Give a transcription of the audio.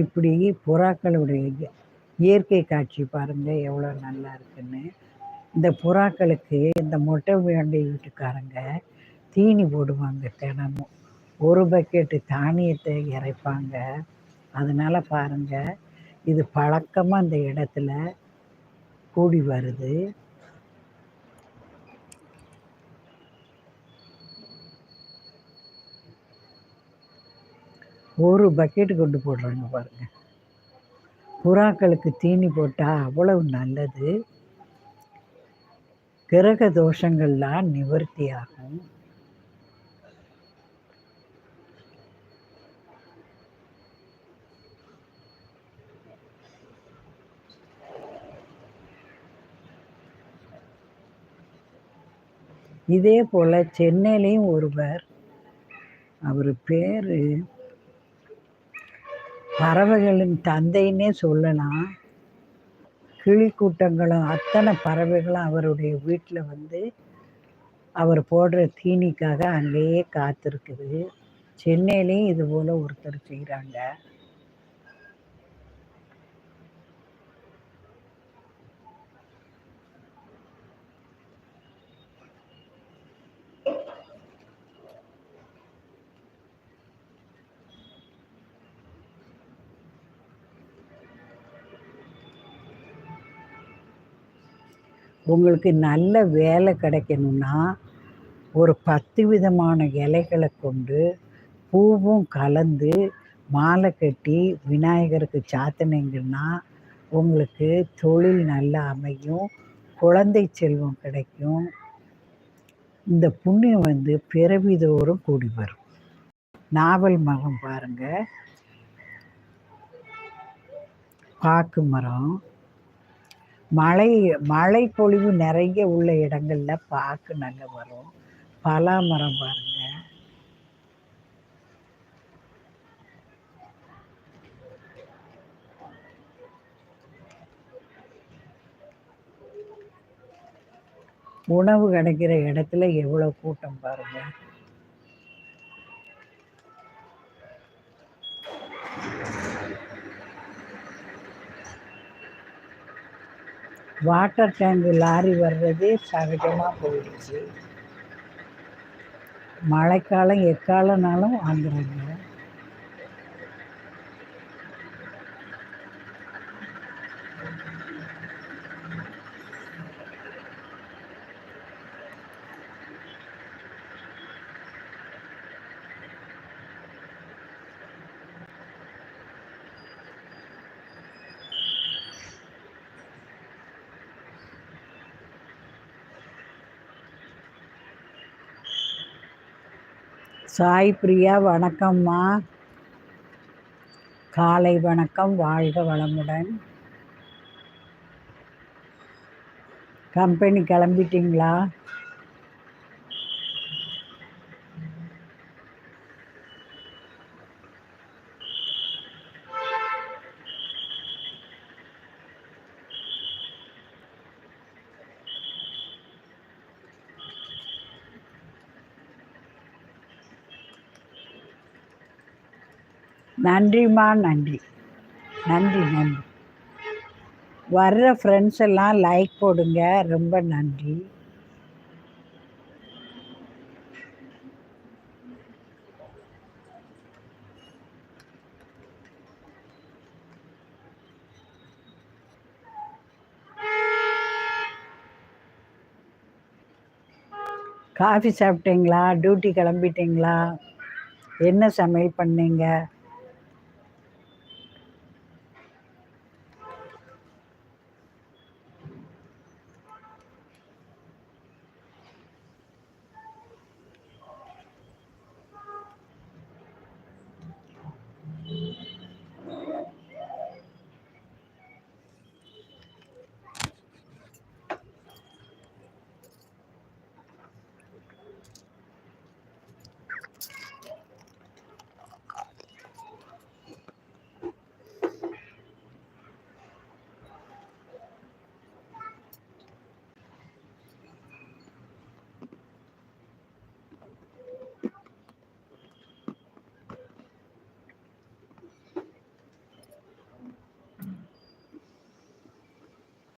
இப்படி புறாக்களுடைய இயற்கை காட்சி பாருங்க எவ்வளோ நல்லா இருக்குன்னு. இந்த புறாக்களுக்கு இந்த மொட்டை வேண்டிய வீட்டுக்காரங்க தீனி போடுவாங்க தினமும். ஒரு பக்கெட்டு தானியத்தை இறைப்பாங்க. அதனால் பாருங்கள் இது பழக்கமாக இந்த இடத்துல கூடி வருது. ஒரு பக்கெட்டு கொண்டு போடுறாங்க பாருங்க. புறாக்களுக்கு தீனி போட்டால் அவ்வளவு நல்லது. கிரக தோஷங்கள்லாம் நிவர்த்தி ஆகும். இதே போல் சென்னையிலையும் ஒருவர் அவர் பேர் பறவைகளின் தந்தைன்னே சொல்லலாம் கிளி கூட்டங்களும் அத்தனை பறவைகளும் அவருடைய வீட்டில் வந்து அவர் போடுற தீனிக்காக அங்கேயே காத்திருக்குது. சென்னையிலையும் இது போல் ஒருத்தர் செய்கிறாங்க. உங்களுக்கு நல்ல வேலை கிடைக்கணும்னா ஒரு பத்து விதமான இலைகளை கொண்டு பூவும் கலந்து மாலை கட்டி விநாயகருக்கு சாத்தினீங்கன்னா உங்களுக்கு தொழில் நல்லா அமையும் குழந்தை செல்வம் கிடைக்கும். இந்த புண்ணியம் வந்து பிறவிதோறும் கூடி வரும். நாவல் மரம் பாருங்க. பாக்கு மரம். மழை மழை பொழிவு நிறைய உள்ள இடங்கள்ல பாக்கு நல்லா வரும். பலா மரம் பாருங்க. உணவு கிடைக்கிற இடத்துல எவ்வளவு கூட்டம் பாருங்க. வாட்டர் டேங்க் லாரி வர்றதே சகஜமாக போயிடுச்சு. மழைக்காலம் எக்காலனாலும் வாங்குறாங்க சாய் பிரியா வணக்கம்மா. காலை வணக்கம் வாழ்க வளமுடன். கம்பெனி கிளம்பிட்டீங்களா? நன்றிம்மா நன்றி. நன்றி நன்றி. வர்ற ஃப்ரெண்ட்ஸ் எல்லாம் லைக் போடுங்க. ரொம்ப நன்றி. காஃபி சாப்பிட்டீங்களா? டியூட்டி கிளம்பிட்டீங்களா? என்ன சமையல் பண்ணீங்க?